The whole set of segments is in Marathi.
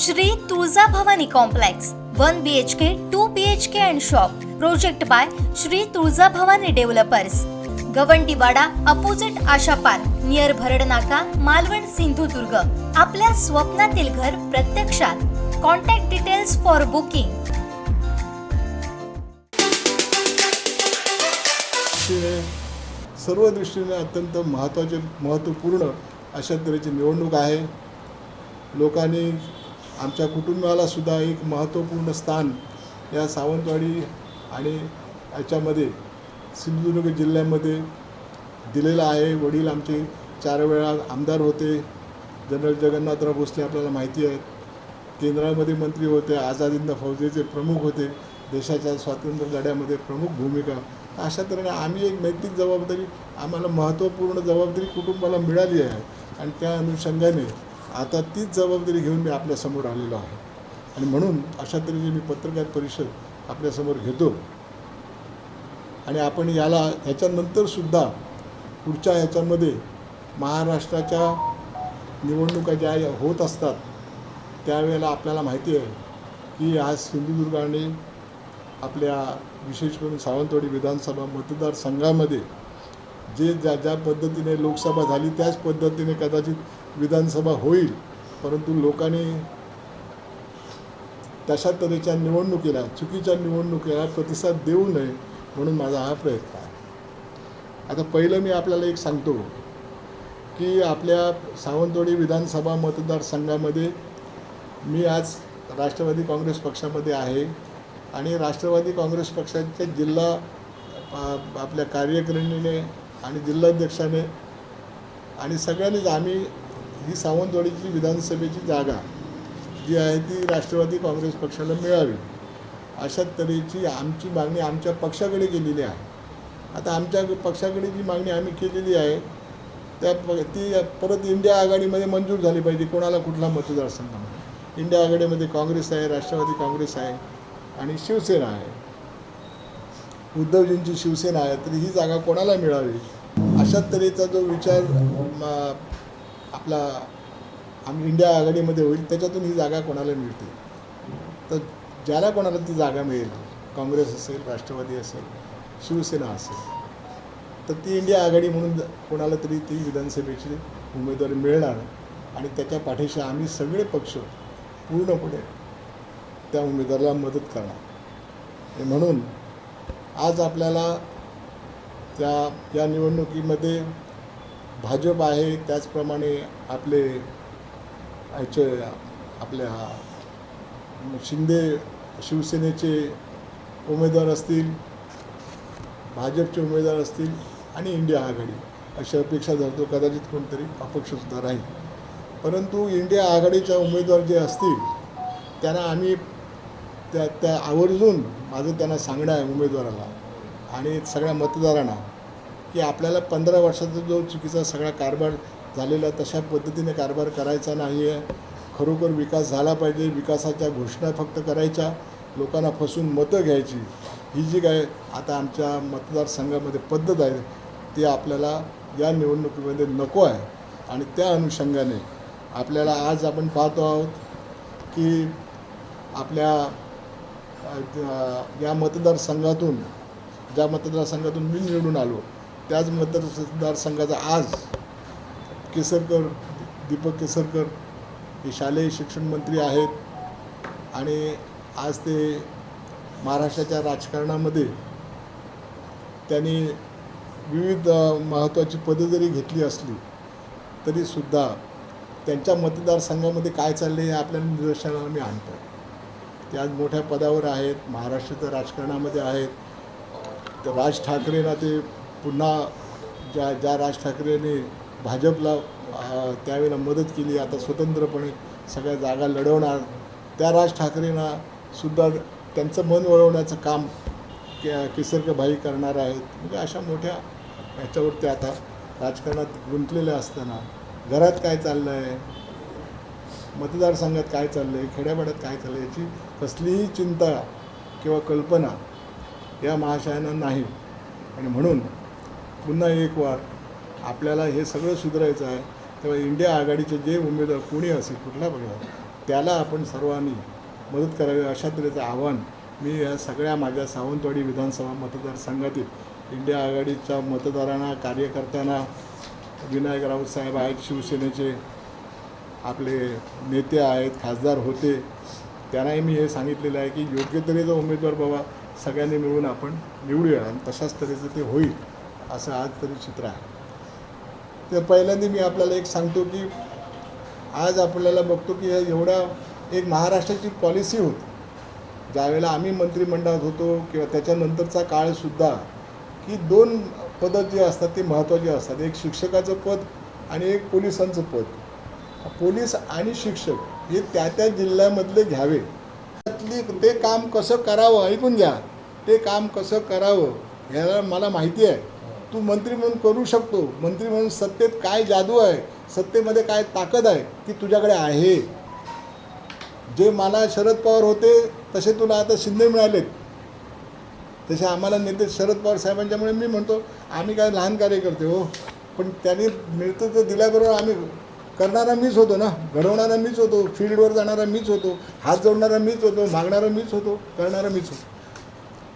Shri Tulja Bhavani complex one B H K two B H K and shop project by Shri Tulja Bhavani developers Gawandiwada opposite Asha park near Bharad नाका मालवण सिंधुदुर्ग. आपल्या स्वप्नातील घर प्रत्यक्षात. कॉन्टॅक्ट डिटेल्स फॉर बुकिंग सर्व दृष्टीने अत्यंत महत्त्वाचे महत्त्वपूर्ण अशा तऱ्हेची निवडणूक आहे. लोकांनी आमच्या कुटुंबाला सुद्धा एक महत्त्वपूर्ण स्थान या सावंतवाडी आणि याच्यामध्ये सिंधुदुर्ग जिल्ह्यामध्ये दिलेलं आहे. वडील आमचे चार वेळा आमदार होते. जनरल जगन्नाथराव भोसले आपल्याला माहिती आहेत. केंद्रामध्ये मंत्री होते. आझाद हिंद फौजेचे प्रमुख होते. देशाच्या स्वातंत्र्य लढ्यामध्ये प्रमुख भूमिका. अशा तऱ्हेने आम्ही एक नैतिक जबाबदारी आम्हाला महत्त्वपूर्ण जबाबदारी कुटुंबाला मिळाली आहे. आणि त्या अनुषंगाने आता तीच जबाबदारी घेऊन मी आपल्यासमोर आलेलो आहे. आणि म्हणून अशा तऱ्हेने मी पत्रकार परिषद आपल्यासमोर घेतो. आणि आपण याला ह्याच्यानंतरसुद्धा पुढच्या ह्याच्यामध्ये महाराष्ट्राच्या निवडणुका ज्या होत असतात त्यावेळेला आपल्याला माहिती आहे की आज सिंधुदुर्गाने आपल्या विशेष करून सावंतवाडी विधानसभा मतदारसंघामध्ये जे ज्या ज्या पद्धतीने लोकसभा झाली त्याच पद्धतीने कदाचित विधानसभा होईल परंतु लोकांनी तशा तऱ्हेच्या निवडणुकीला चुकीच्या निवडणुकीला प्रतिसाद देऊ नये म्हणून माझा हा प्रयत्न आहे. आता पहिलं मी आपल्याला एक सांगतो की आपल्या सावंतवाडी विधानसभा मतदारसंघामध्ये मी आज राष्ट्रवादी काँग्रेस पक्षामध्ये आहे आणि राष्ट्रवादी काँग्रेस पक्षाच्या जिल्हा आपल्या कार्यकारिणीने आणि जिल्हाध्यक्षाने आणि सगळ्यांनीच आम्ही ही सावंतवाडीची विधानसभेची जागा जी आहे ती राष्ट्रवादी काँग्रेस पक्षाला मिळावी. अशा तऱ्हेची आमची मागणी आमच्या पक्षाकडे केलेली आहे. आता आमच्या पक्षाकडे जी मागणी आम्ही केलेली आहे त्या प ती परत इंडिया आघाडीमध्ये मंजूर झाली पाहिजे कोणाला कुठला मतदारसंघ इंडिया आघाडीमध्ये काँग्रेस आहे राष्ट्रवादी काँग्रेस आहे आणि शिवसेना आहे. उद्धवजींची शिवसेना आहे तर ही जागा कोणाला मिळावी? अशा तऱ्हेचा जो विचार आपला आम्ही इंडिया आघाडीमध्ये होईल त्याच्यातून ही जागा कोणाला मिळते? तर ज्याला कोणाला ती जागा मिळेल काँग्रेस असेल राष्ट्रवादी असेल शिवसेना असेल तर ती इंडिया आघाडी म्हणून ज- कोणाला तरी ती विधानसभेची उमेदवारी मिळणार. आणि त्याच्या पाठीशी आम्ही सगळे पक्ष पूर्णपणे त्या उमेदवाराला मदत करणार. म्हणून आज आपल्याला त्या या निवडणुकीमध्ये भाजप आहे त्याचप्रमाणे आपले याचे आपल्या शिंदे शिवसेनेचे उमेदवार असतील भाजपचे उमेदवार असतील आणि इंडिया आघाडी. अशी अपेक्षा धरतो कदाचित कोणतरी अपक्षसुद्धा राहील. परंतु इंडिया आघाडीच्या उमेदवार जे असतील त्यांना आम्ही त्या त्या आवर्जून माझं त्यांना सांगणं आहे उमेदवाराला आणि सगळ्या मतदारांना. की आपल्याला पंधरा वर्षाचा जो चुकीचा सगळा कारभार झालेला तशा पद्धतीने कारभार करायचा नाही आहे खरोखर विकास झाला पाहिजे विकासाच्या घोषणा फक्त करायच्या लोकांना फसून मतं घ्यायची. ही जी काय आता आमच्या मतदारसंघामध्ये पद्धत आहे ती आपल्याला या निवडणुकीमध्ये नको आहे. आणि त्या अनुषंगाने आपल्याला आज आपण पाहतो आहोत की आपल्या या मतदारसंघातून ज्या मतदारसंघातून मी निवडून आलो त्याच मतदारसंघाचा आज केसरकर दीपक केसरकर हे शालेय शिक्षण मंत्री आहेत. आणि आज ते महाराष्ट्राच्या राजकारणामध्ये त्यांनी विविध महत्त्वाची पदं जरी घेतली असली तरीसुद्धा त्यांच्या मतदारसंघामध्ये काय चाललं हे आपल्या निदर्शनाला मी आणतो ते आज मोठ्या पदावर आहेत महाराष्ट्राच्या राजकारणामध्ये आहेत. तर राज ठाकरेंना ते पुन्हा ज्या ज्या राज ठाकरेंनी भाजपला त्यावेळेला मदत केली आता स्वतंत्रपणे सगळ्या जागा लढवणार त्या राज ठाकरेंना सुद्धा त्यांचं मन वळवण्याचं काम के केसरकर भाई करणार आहेत. म्हणजे अशा मोठ्या ह्याच्यावरती आता राजकारणात गुंतलेल्या असताना घरात काय चाललं आहे मतदारसंघात काय चाललं आहे खेड्यापाड्यात काय चाललं आहे याची कसलीही चिंता किंवा कल्पना या महाशयानं नाही. आणि म्हणून पुन्हा एक वार. आपल्याला हे सगळं सुधारायचं आहे. तेव्हा इंडिया आघाडीचे जे उमेदवार कोणी असेल कुठला पण त्याला आपण सर्वांनी मदत करावी अशा तऱ्हेचं आव्हान मी या सगळ्या माझ्या सावंतवाडी विधानसभा मतदारसंघातील इंडिया आघाडीच्या मतदारांना कार्यकर्त्यांना विनायक राऊत साहेब आहेत शिवसेनेचे आपले नेते आहेत खासदार होते त्यांनाही मी हे सांगितलेलं आहे की योग्य तऱ्हेचा उमेदवार बाबा सगळ्यांनी मिळून आपण निवडूया आणि तशाच तऱ्हेचं ते होईल. असं आज तरी चित्र आहे. तर पहिल्यांदा मी आपल्याला एक सांगतो की आज आपल्याला बघतो की हे एवढ्या एक महाराष्ट्राची पॉलिसी होती. ज्यावेळेला आम्ही मंत्रिमंडळात होतो किंवा त्याच्यानंतरचा काळसुद्धा की दोन पदं जी असतात ते महत्त्वाची असतात. एक शिक्षकाचं पद आणि एक पोलिसांचं पद. पोलीस आणि शिक्षक हे त्या त्या जिल्ह्यामधले घ्यावे. त्यातली ते काम कसं करावं ऐकून घ्या. ते काम कसं करावं ह्याला मला माहिती आहे. तू मंत्री म्हणून करू शकतो. मंत्री म्हणून सत्तेत काय जादू आहे? सत्तेमध्ये काय ताकद आहे? ती तुझ्याकडे आहे. जे मला शरद पवार होते तसे तुला आता शिंदे मिळालेत. तसे आम्हाला नेते शरद पवार साहेबांच्यामुळे मी म्हणतो आम्ही काय लहान कार्यकर्ते हो. पण त्यांनी तर दिल्याबरोबर आम्ही करणारा मीच होतो ना. घडवणारा मीच होतो. फील्डवर जाणारा मीच होतो. हात जोडणारा मीच होतो. मागणारा मीच होतो. करणारा मीच होतो.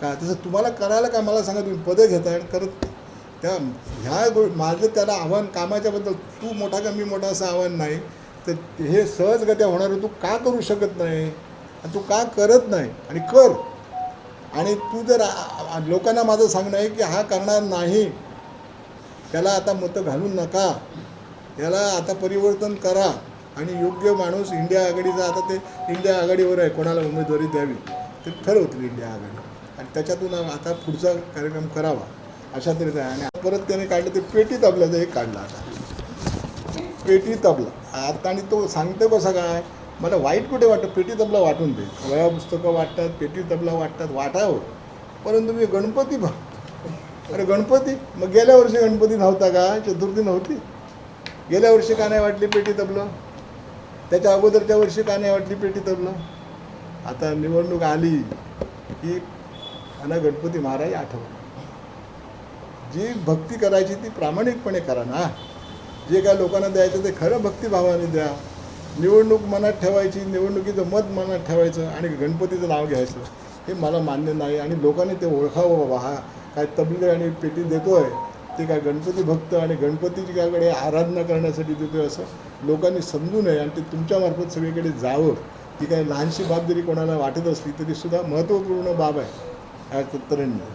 का? तसं तुम्हाला करायला काय मला सांगा? तुम्ही पदं घेताय आणि करत त्या ह्या गो माझं त्याला आव्हान कामाच्याबद्दल तू मोठा का मी मोठा असं आव्हान नाही. तर हे सहजगत्या होणार तू का करू शकत नाही? आणि तू का करत नाही? आणि कर. आणि तू जर लोकांना माझं सांगणं आहे की हा करणार नाही त्याला आता मतं घालू नका. याला आता परिवर्तन करा. आणि योग्य माणूस इंडिया आघाडीचा आता ते इंडिया आघाडीवर आहे कोणाला उमेदवारी द्यावी? ते ठरवतील इंडिया आघाडी. आणि त्याच्यातून आता पुढचा कार्यक्रम करावा. अशा तऱ्हेचा आहे. आणि परत त्याने काढलं ते पेटी तबल्याचं एक काढलं आता. पेटी तबला. आता आणि तो सांगतो कसा काय? मला वाईट कुठे वाटतं? पेटी तबला वाटून दे. वया पुस्तकं वाटतात पेटी तबला वाटतात वाटावं हो. परंतु मी गणपती बघ. अरे गणपती? मग गेल्या वर्षी गणपती नव्हता का? चतुर्थी नव्हती? गेल्या वर्षी का नाही वाटली पेटी तबलं? त्याच्या अगोदरच्या वर्षी का नाही वाटली पेटी तबलं? आता निवडणूक आली की आणि गणपती महाराज आठव जी भक्ती करायची ती प्रामाणिकपणे करा ना. जे काय लोकांना द्यायचं ते खरं भक्तिभावाने द्या. निवडणूक मनात ठेवायची निवडणुकीचं मत मनात ठेवायचं आणि गणपतीचं नाव घ्यायचं. हे मला मान्य नाही आणि लोकांनी ते ओळखावं बाबा. हा काय तबले आणि पेटी देतोय ते काय गणपती भक्त आणि गणपतीची काकडे आराधना करण्यासाठी देतोय असं लोकांनी समजू नये आणि ते तुमच्यामार्फत सगळीकडे जावं. ती काही लहानशी बाब जरी कोणाला वाटत असली तरीसुद्धा महत्त्वपूर्ण बाब आहे. या तऱ्हेने